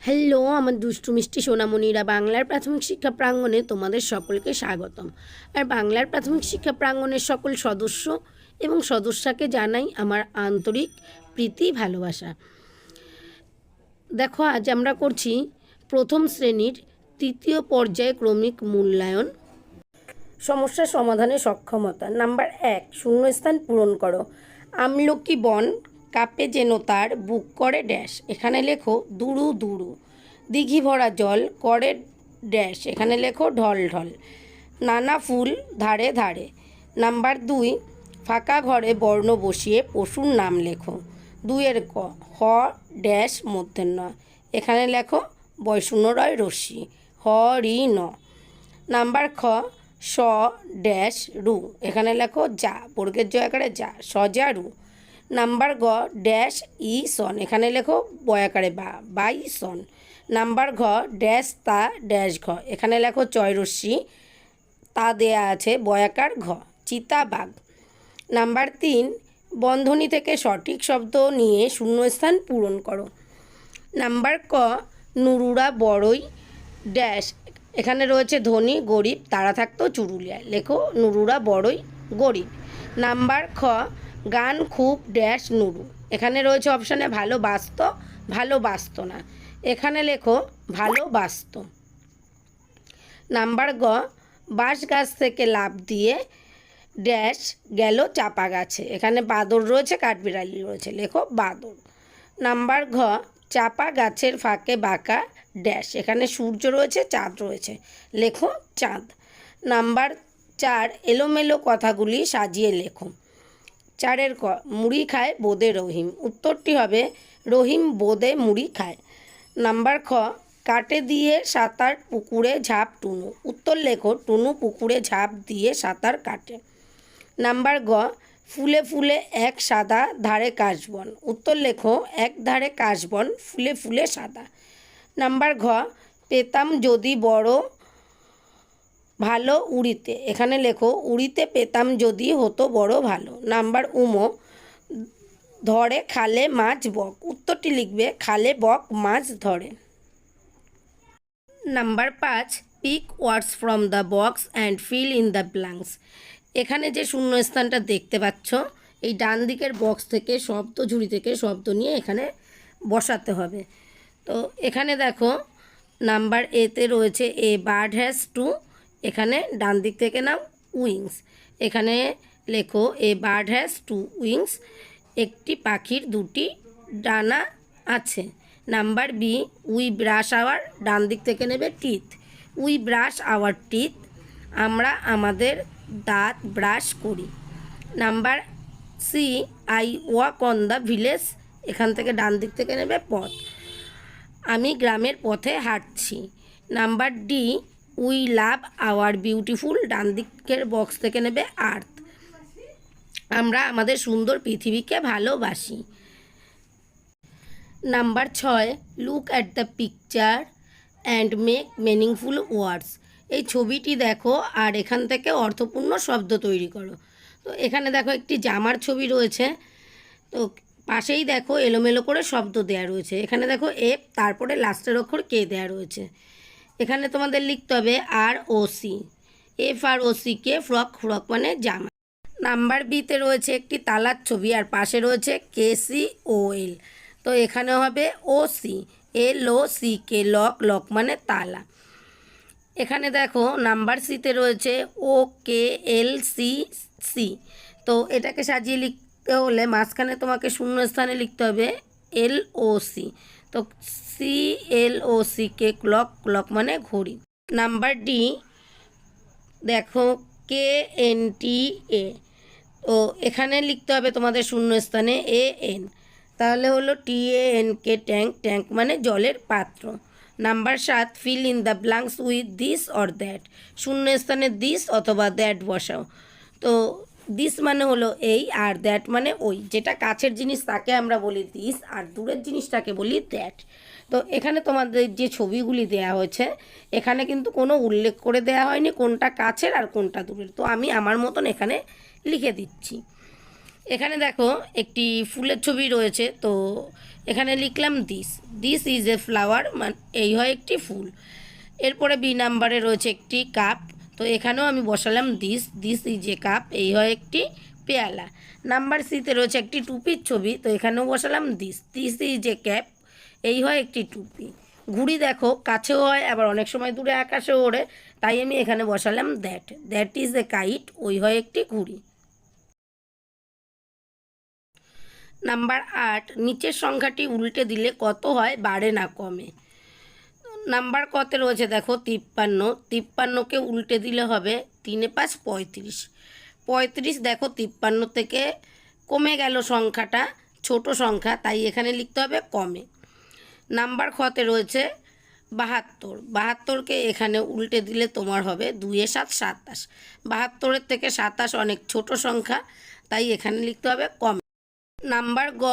Hello আমার দুষ্টু মিষ্টি সোনামণিরা বাংলার প্রাথমিক শিক্ষা প্রাঙ্গণে তোমাদের সকলকে স্বাগতম। আর বাংলার প্রাথমিক শিক্ষা প্রাঙ্গণের সকল সদস্য এবং সদস্যাকে জানাই আমার আন্তরিক প্রীতি, ভালোবাসা। দেখো, আজ আমরা করছি প্রথম শ্রেণির তৃতীয় পর্যায়ে ক্রমিক মূল্যায়ন। সমস্যা সমাধানে সক্ষমতা। নাম্বার এক, শূন্যস্থান পূরণ করো। আমলকি বন কাপে যেন তার বুক করে ড্যাশ। এখানে লেখো, দুরু দুরু। দিঘি ভরা জল করে ড্যাশ। এখানে লেখো, ঢল ঢল। নানা ফুল ধারে ধারে। নাম্বার দুই, ফাঁকা ঘরে বর্ণ বসিয়ে পশুর নাম লেখো। দুইয়ের ক, হ, ড্যাশ মধ্যাহ্ন এখানে লেখো, বৈষ্ণরয় রশ্মি হ, রি, ন। নাম্বার খ, স, ড্যাশ, রু। এখানে লেখো, যা। বর্গের জয়াকারে যা। সজা রু। নাম্বার গ ড্যাশ ই সন। এখানে লেখো বয়াকারে বা, বাই সন। নাম্বার ঘ ড্যাশ তা ড্যাশ ঘ। এখানে লেখো চয়রশ্মি তা দেয়া আছে বয়াকার ঘ চিতাবাঘ নাম্বার তিন, বন্ধনী থেকে সঠিক শব্দ নিয়ে শূন্যস্থান পূরণ করো। নাম্বার ক, নুরুরা বড়ই ড্যাশ। এখানে রয়েছে ধনী, গরিব, তারা থাকতো চুরুলিয়ায়। লেখো নুরুরা বড়ই গরিব। নাম্বার খ গান খুব ড্যাশ নুরু। এখানে রয়েছে অপশানে ভালো বাস্ত, ভালো না এখানে লেখো, ভালো বাস্ত। নাম্বার গ, বাঁশ গাছ থেকে লাভ দিয়ে ড্যাশ গেল চাপা গাছে। এখানে বাদর রয়েছে, কাঠবিড়ালি রয়েছে। লেখো, বাদর। নাম্বার ঘ, চাপা গাছের ফাঁকে বাঁকা ড্যাশ। এখানে সূর্য রয়েছে, চাঁদ রয়েছে। লেখো, চাঁদ। নাম্বার চার, এলোমেলো কথাগুলি সাজিয়ে লেখো। চারের ক, মুড়ি খায় বোদে রহিম। উত্তরটি হবে, রহিম বোদে মুড়ি খায়। নাম্বার খ, কাটে দিয়ে সাঁতার পুকুরে ঝাঁপ টুনু। উত্তর লেখো, টুনু পুকুরে ঝাঁপ দিয়ে সাঁতার কাটে। নাম্বার গ, ফুলে ফুলে এক সাদা ধারে কাশবন। উত্তর লেখো, এক ধারে কাশবন, ফুলে ফুলে সাদা। নাম্বার ঘ, পেতাম যদি বড় ভালো উড়িতে। এখানে লেখো, উড়িতে পেতাম যদি হতো বড় ভালো। নাম্বার উমো, ধরে খালে মাছ বক। উত্তরটি লিখবে, খালে বক, মাছ ধরে। নাম্বার পাঁচ pick words from the box and fill in the blanks এখানে যে শূন্যস্থানটা দেখতে পাচ্ছ, এই ডান দিকের বক্স থেকে শব্দ, ঝুড়ি থেকে শব্দ নিয়ে এখানে বসাতে হবে। তো এখানে দেখো, নাম্বার এতে রয়েছে এ বার্ড হ্যাজ টু এখানে ডান দিক থেকে নাও উইংস। এখানে লেখো a bird has two wings একটি পাখির দুটি ডানা আছে। Number B we brush our ডান দিক থেকে নেবে teeth we brush our teeth আমরা আমাদের দাঁত ব্রাশ করি। Number C I walk on the village এখান থেকে ডান দিক থেকে নেবে পথ। আমি গ্রামের পথে হাঁটছি। Number D we love our beautiful ডান দিকের বক্স থেকে নেবে আর্থ। আমরা আমাদের সুন্দর পৃথিবীকে ভালোবাসি। নাম্বার ছয় look at the picture and make meaningful words এই ছবিটি দেখো আর এখান থেকে অর্থপূর্ণ শব্দ তৈরি করো। তো এখানে দেখো একটি জামার ছবি রয়েছে। তো পাশেই দেখো এলোমেলো করে শব্দ দেয়া রয়েছে। এখানে দেখো এফ তারপরে লাস্টের অক্ষর কে দেয়া রয়েছে। এখানে তোমাদের লিখতে হবে R O C. F R O C K frock frock মানে জামা। নাম্বার বিতে রয়েছে একটি তালার ছবি আর পাশে রয়েছে কে সি ও এল। তো এখানে হবে O C, L O C K lock lock মানে তালা। এখানে দেখো নাম্বার সিতে রয়েছে ও কে এল সি সি। তো এটাকে সাজিয়ে লিখতে হলে মাঝখানে তোমাকে শূন্য স্থানে লিখতে হবে এল ও সি। তো C L O C K clock clock মানে ঘড়ি। নাম্বার ডি দেখো, কে এন টি এ। তো এখানে লিখতে হবে তোমাদের শূন্যস্থানে এ এন। তাহলে হলো T A N, K tank tank মানে জলের পাত্র। নাম্বার সাত fill in the blanks with this or that শূন্যস্থানে দিস অথবা দ্যাট বসাও। তো দিস মানে হলো এই আর দ্যাট মানে ওই, যেটা কাছের জিনিস তাকে আমরা বলি দিস আর দূরের জিনিসটাকে বলি দ্যাট তো এখানে তোমাদের যে ছবিগুলি দেয়া হয়েছে, এখানে কিন্তু কোনো উল্লেখ করে দেয়া হয়নি কোনটা কাছের আর কোনটা দূরের। তো আমি আমার মতন এখানে লিখে দিচ্ছি। এখানে দেখো একটি ফুলের ছবি রয়েছে, তো এখানে লিখলাম this this is a flower মানে এই হয় একটি ফুল। এরপরে বি নাম্বারে রয়েছে একটি কাপ এখানেও আমি বসালাম this this is a cup এই হয় একটি পেয়ালা। নাম্বার সিতে রয়েছে একটি টুপির ছবি, তো এখানেও বসালাম this this is a cap এই হয় একটি টুপি। ঘুড়ি দেখো, কাছেও হয়, আবার অনেক সময় দূরে আকাশেও ওড়ে, তাই আমি এখানে বসালাম that that is a kite ওই হয় একটি ঘুড়ি। নাম্বার আট, নিচের সংখ্যাটি উল্টে দিলে কত হয়, বাড়ে না কমে। নাম্বার কতে রয়েছে? দেখো, তিপ্পান্ন। তিপ্পান্নকে উল্টে দিলে হবে তিনে পাঁচ, পঁয়ত্রিশ। পঁয়ত্রিশ, দেখো, তিপ্পান্ন থেকে কমে গেল সংখ্যাটা, ছোট সংখ্যা, তাই এখানে লিখতে হবে কমে। নাম্বার খতে রয়েছে বাহাত্তর। বাহাত্তরকে এখানে উল্টে দিলে তোমার হবে দুইয়ে সাত, সাতাশ। বাহাত্তরের থেকে সাতাশ অনেক ছোট সংখ্যা, তাই এখানে লিখতে হবে কমে। নাম্বার গ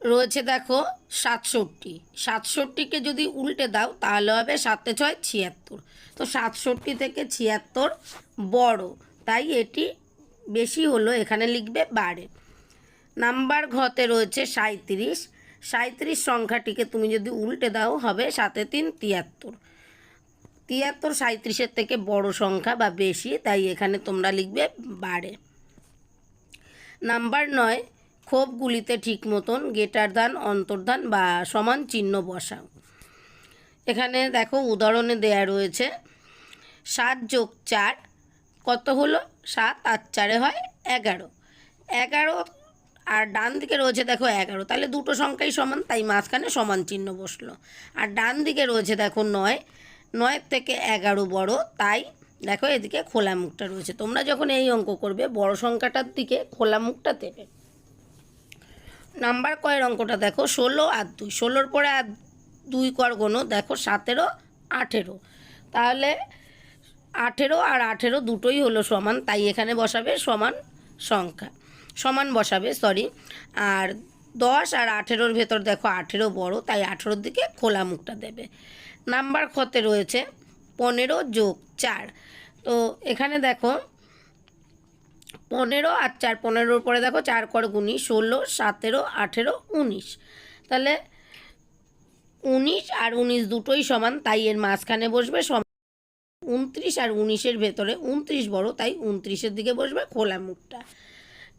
রয়েছে দেখো সাতষট্টি। সাতষট্টিকে যদি উল্টে দাও, তাহলে হবে সাতে ছয় ছিয়াত্তর। তো সাতষট্টি থেকে ছিয়াত্তর বড়, তাই এটি বেশি হলো এখানে লিখবে বাড়ে নাম্বার ঘতে রয়েছে সাঁত্রিশ সাঁত্রিশ সংখ্যাটিকে তুমি যদি উল্টে দাও, হবে সাতে তিন তিয়াত্তর। তিয়াত্তর সাঁত্রিশের থেকে বড় সংখ্যা বা বেশি, তাই এখানে তোমরা লিখবে বাড়ে নাম্বার নয় ক্ষোভগুলিতে ঠিক মতন গেটার ধান অন্তর্ধান বা সমান চিহ্ন বসাও। এখানে দেখো উদাহরণে দেয়া রয়েছে, সাত যোগ চার, কত হলো? সাত আর চারে হয় এগারো। এগারো আর ডান দিকে রয়েছে দেখো এগারো, তাহলে দুটো সংখ্যাই সমান, তাই মাঝখানে সমান চিহ্ন বসল। আর ডান দিকে রয়েছে দেখো নয়, নয়ের থেকে এগারো বড়, তাই দেখো এদিকে খোলা মুখটা রয়েছে। তোমরা যখন এই অঙ্ক করবে, বড় সংখ্যাটার দিকে খোলা মুখটা দেবে। নাম্বার কয়ের অঙ্কটা দেখো, ষোলো আর দুই। ষোলোর পরে আর দুই কর গোনো দেখো সতেরো, আঠেরো। তাহলে আঠেরো আর আঠেরো দুটোই হলো সমান, তাই এখানে বসাবে সমান সংখ্যা। সমান বসাবে সরি আর দশ আর আঠেরোর ভেতর দেখো আঠেরো বড়, তাই আঠেরোর দিকে খোলা মুখটা দেবে। নাম্বার খতে রয়েছে পনেরো যোগ চার। তো এখানে দেখো পনেরো আর চার, পনেরোর পরে দেখো চার কর গুনি ষোলো, সতেরো, আঠেরো, উনিশ। তাহলে উনিশ আর উনিশ দুটোই সমান, তাই এর মাঝখানে বসবে সমান উনত্রিশ আর উনিশের ভেতরে, উনত্রিশ বড়, তাই উনত্রিশের দিকে বসবে খোলা মুখটা।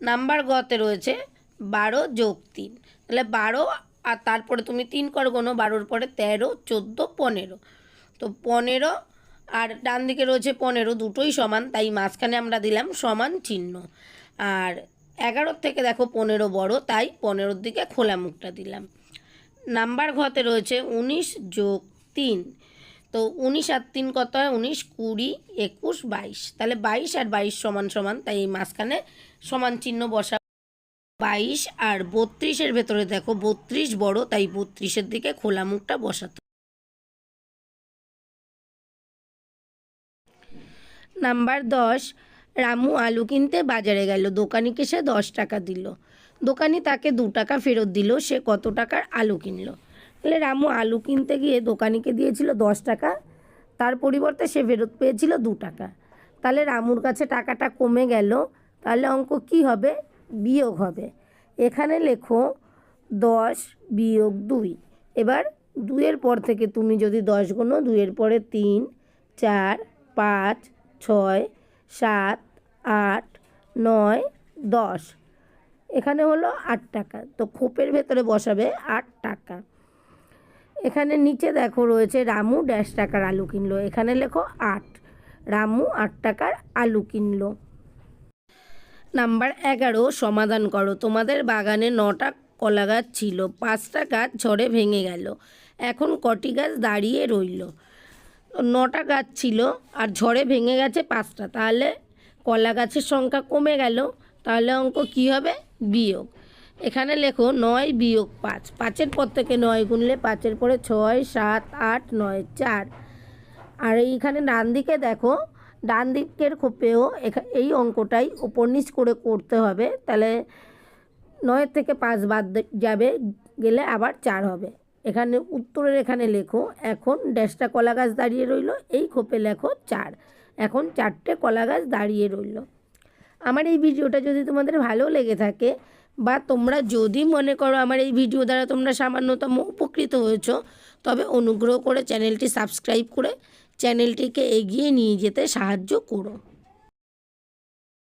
নাম্বার গতে রয়েছে বারো যোগ তিন। তাহলে বারো আর তারপরে তুমি তিন কর গোনো, বারোর পরে তেরো, চোদ্দ, পনেরো। তো পনেরো আর ডান দিকে রয়েছে পনেরো, দুটোই সমান, তাই মাঝখানে আমরা দিলাম সমান চিহ্ন। আর এগারোর থেকে দেখো পনেরো বড়, তাই পনেরোর দিকে খোলা মুখটা দিলাম। নাম্বার ঘতে রয়েছে উনিশ যোগ তিন, তো উনিশ আর তিন কত হয়? উনিশ, কুড়ি, একুশ, বাইশ। তাহলে বাইশ আর বাইশ সমান সমান, তাই এই মাঝখানে সমান চিহ্ন বসা। বাইশ আর বত্রিশের ভেতরে দেখো বত্রিশ বড়, তাই বত্রিশের দিকে খোলা মুখটা বসাতে নাম্বার দশ, রামু আলু কিনতে বাজারে গেল। দোকানিকে সে দশ টাকা দিল। দোকানি তাকে দু টাকা ফেরত দিল। সে কত টাকার আলু কিনলো। তাহলে রামু, আলু কিনতে গিয়ে দোকানিকে দিয়েছিল দশ টাকা, তার পরিবর্তে সে ফেরত পেয়েছিল দু টাকা। তাহলে রামুর কাছে টাকাটা কমে গেল। তাহলে অঙ্ক কি হবে? বিয়োগ হবে। এখানে লেখো দশ বিয়োগ দুই। এবার দুইয়ের পর থেকে তুমি যদি দশ গুণো দুইয়ের পরে তিন, চার, পাঁচ ছয়, সাত, আট, নয়, দশ। এখানে হলো আট টাকা। তো খোপের ভেতরে বসাবে আট টাকা। এখানে নিচে দেখো রয়েছে রামু ড্যাশ টাকার আলু কিনলো। এখানে লেখো আট। রামু আট টাকার আলু কিনলো। নাম্বার এগারো, সমাধান করো। তোমাদের বাগানে নটা কলা গাছ ছিল। পাঁচটা গাছ ঝড়ে ভেঙে গেল। এখন কটি গাছ দাঁড়িয়ে রইল? নটা গাছ ছিল আর ঝড়ে ভেঙে গেছে পাঁচটা। তাহলে কলা গাছের সংখ্যা কমে গেল। তাহলে অঙ্ক কী হবে? বিয়োগ। এখানে লেখো নয় বিয়োগ পাঁচ। পাঁচের পর থেকে নয় গুনলে পাঁচের পরে ছয়, সাত, আট, নয়, চার। আর এইখানে ডান দিকে দেখো, ডান দিকের খোপেও এই অঙ্কটাই ওপর নিচ করে করতে হবে। তাহলে নয়ের থেকে পাঁচ বাদ যাবে, গেলে আবার চার হবে। এখানে উত্তরের এখানে লেখো, এখন ড্যাশটা কলা গাছ দাঁড়িয়ে রইল, এই খোপে লেখো চার। এখন চারটে কলা গাছ দাঁড়িয়ে রইল। আমার এই ভিডিওটা যদি তোমাদের ভালো লেগে থাকে বা তোমরা যদি মনে করো আমার এই ভিডিও দ্বারা তোমরা সামান্যতম উপকৃত হয়েছো, তবে অনুগ্রহ করে চ্যানেলটি সাবস্ক্রাইব করে চ্যানেলটিকে এগিয়ে নিয়ে যেতে সাহায্য করো।